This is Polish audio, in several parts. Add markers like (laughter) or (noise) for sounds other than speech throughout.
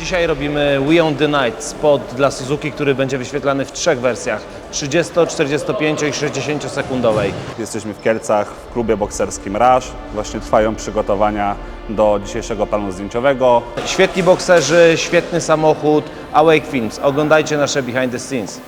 Dzisiaj robimy We On The Night, spot dla Suzuki, który będzie wyświetlany w trzech wersjach 30, 45 i 60 sekundowej. Jesteśmy w Kielcach w klubie bokserskim Rush. Właśnie trwają przygotowania do dzisiejszego planu zdjęciowego. Świetni bokserzy, świetny samochód, Awake Films. Oglądajcie nasze behind the scenes.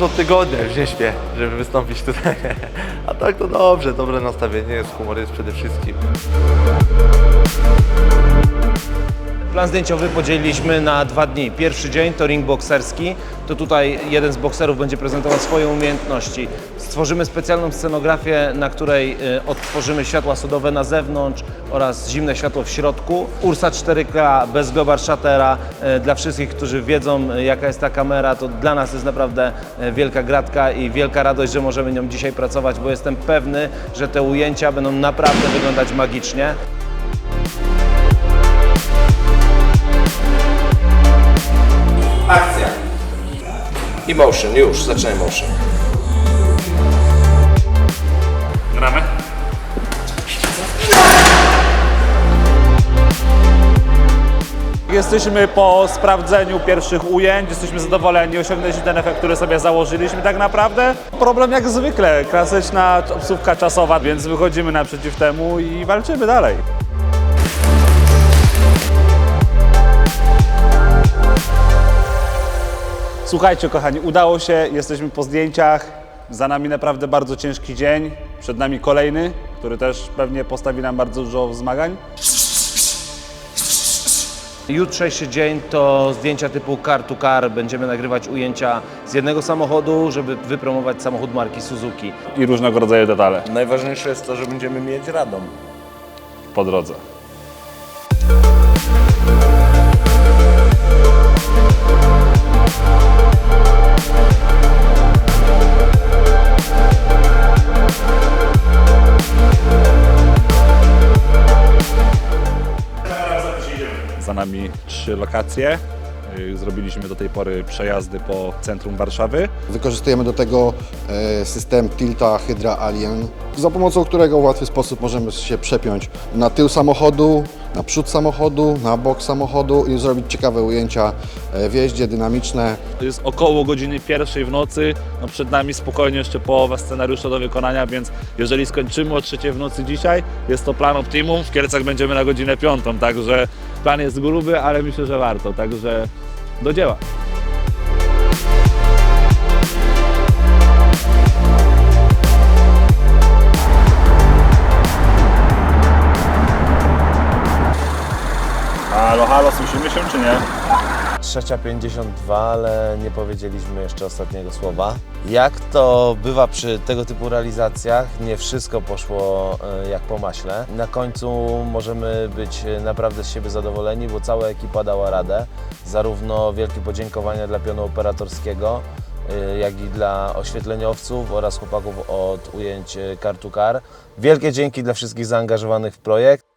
Już od tygodnia już nie śpię, żeby wystąpić tutaj. (laughs) A tak to dobrze, dobre nastawienie jest, humor jest przede wszystkim. Plan zdjęciowy podzieliliśmy na dwa dni. Pierwszy dzień to ring bokserski, to tutaj jeden z bokserów będzie prezentował swoje umiejętności. Stworzymy specjalną scenografię, na której y, odtworzymy światła sodowe na zewnątrz oraz zimne światło w środku. Ursa 4K bez global shuttera. Y, Dla wszystkich, którzy wiedzą y, jaka jest ta kamera, to dla nas jest naprawdę wielka gratka i wielka radość, że możemy nią dzisiaj pracować, bo jestem pewny, że te ujęcia będą naprawdę wyglądać magicznie. I motion, już, zaczynaj motion. Gramy? Jesteśmy po sprawdzeniu pierwszych ujęć, jesteśmy zadowoleni, osiągnęliśmy ten efekt, który sobie założyliśmy tak naprawdę. Problem jak zwykle, klasyczna obsówka czasowa, więc wychodzimy naprzeciw temu i walczymy dalej. Słuchajcie kochani, udało się, jesteśmy po zdjęciach, za nami naprawdę bardzo ciężki dzień, przed nami kolejny, który też pewnie postawi nam bardzo dużo wzmagań. Jutrzejszy dzień to zdjęcia typu car to car. Będziemy nagrywać ujęcia z jednego samochodu, żeby wypromować samochód marki Suzuki. i różnego rodzaju detale Najważniejsze jest to, że będziemy mieć radom. po drodze. Nami trzy lokacje. Y, Zrobiliśmy do tej pory przejazdy po centrum Warszawy. Wykorzystujemy do tego e, system Tilta Hydra Alien, za pomocą którego w łatwy sposób możemy się przepiąć na tył samochodu, na przód samochodu, na bok samochodu i zrobić ciekawe ujęcia e, w jeździe, dynamiczne. To jest około godziny pierwszej w nocy. No przed nami spokojnie jeszcze połowa scenariusza do wykonania, więc jeżeli skończymy o trzeciej w nocy dzisiaj, jest to plan optimum. W Kielcach będziemy na godzinę piątą, także plan jest gruby, ale myślę, że warto, także do dzieła. Halo, halo, słyszymy się czy nie? Trzecia 52, ale nie powiedzieliśmy jeszcze ostatniego słowa. Jak to bywa przy tego typu realizacjach, nie wszystko poszło e, jak po maśle. Na końcu możemy być naprawdę z siebie zadowoleni, bo cała ekipa dała radę. Zarówno wielkie podziękowania dla pionu operatorskiego, e, jak i dla oświetleniowców oraz chłopaków od ujęć Car. Wielkie dzięki dla wszystkich zaangażowanych w projekt.